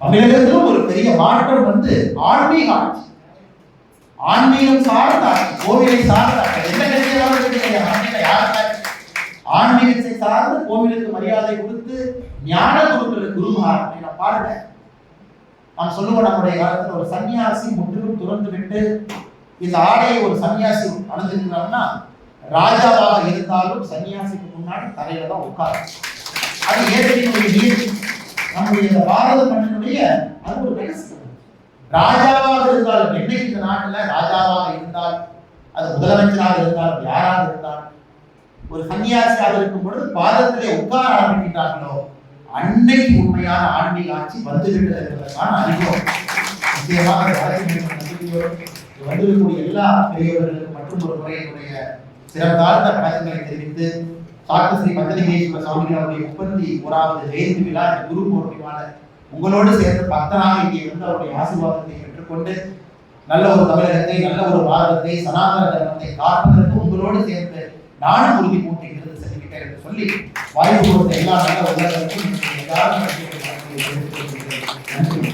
தமிழகத்திலும் ஒரு பெரிய மாற்றம் வந்து ஆன்மீக ஆட்சி. ஆன்மீகம் சார்ந்த ஆட்சி கோவிலை சார்ந்த என்ன எந்த கட்சியாவது யார் ஆன்மீகத்தை சார்ந்து கோவிலுக்கு மரியாதை கொடுத்து ஞான குருக்களுக்கு குருமார் அப்படின்னா பாருங்க. நான் சொல்லுவோம் நம்முடைய காலத்துல ஒரு சன்னியாசி முற்றிலும் துறந்து விட்டு இந்த ஆடையை ஒரு சன்னியாசி அணிஞ்சிருக்கிறார்னா ராஜாவாக இருந்தாலும் சன்னியாசிக்கு முன்னாடி தரையில தான் உட்காரு அது ஏற்கனவே நீர் நம்முடைய இந்த பாரத மண்ணினுடைய அது ஒரு ரகசியம். ராஜாவாக இருந்தால் என்னை இந்த நாட்டில் ராஜாவாக இருந்தால் அது முதலமைச்சராக இருந்தால் யாராக இருந்தால் ஒரு சன்னியாசியாக இருக்கும் பொழுது பாதத்திலே உட்கார ஆரம்பிக்கிறார்களோ அன்னைக்கு உண்மையான ஆன்மீக ஆட்சி வந்துவிட்டது என்பதற்கான அறிவோம். நிச்சயமாக வந்திருக்கக்கூடிய எல்லா பெரியவர்களுக்கும் மற்றும் ஒரு முறை என்னுடைய சிறந்தாழ்ந்த வணக்கங்களை தெரிவித்து சாத்தஸ்ரீ பஞ்சலிங்கேஸ்வர சௌரியனுடைய முப்பத்தி ஓராவது ஜெயந்தி விழா இந்த குரு பௌர்ணிமான உங்களோடு சேர்ந்து பக்தனாக இங்கே இருந்து அவருடைய ஆசீர்வாதத்தை பெற்றுக்கொண்டு நல்ல ஒரு தமிழகத்தை நல்ல ஒரு பாரதத்தை சனாதன தர்மத்தை காப்பதற்கு உங்களோடு சேர்ந்து நானும் உறுதி பூட்டுகிறது செஞ்சுக்கிட்டே என்று சொல்லி வாய்ப்பு கொடுத்த எல்லா நல்ல உலகத்துக்கும் எல்லாரும் நன்றி.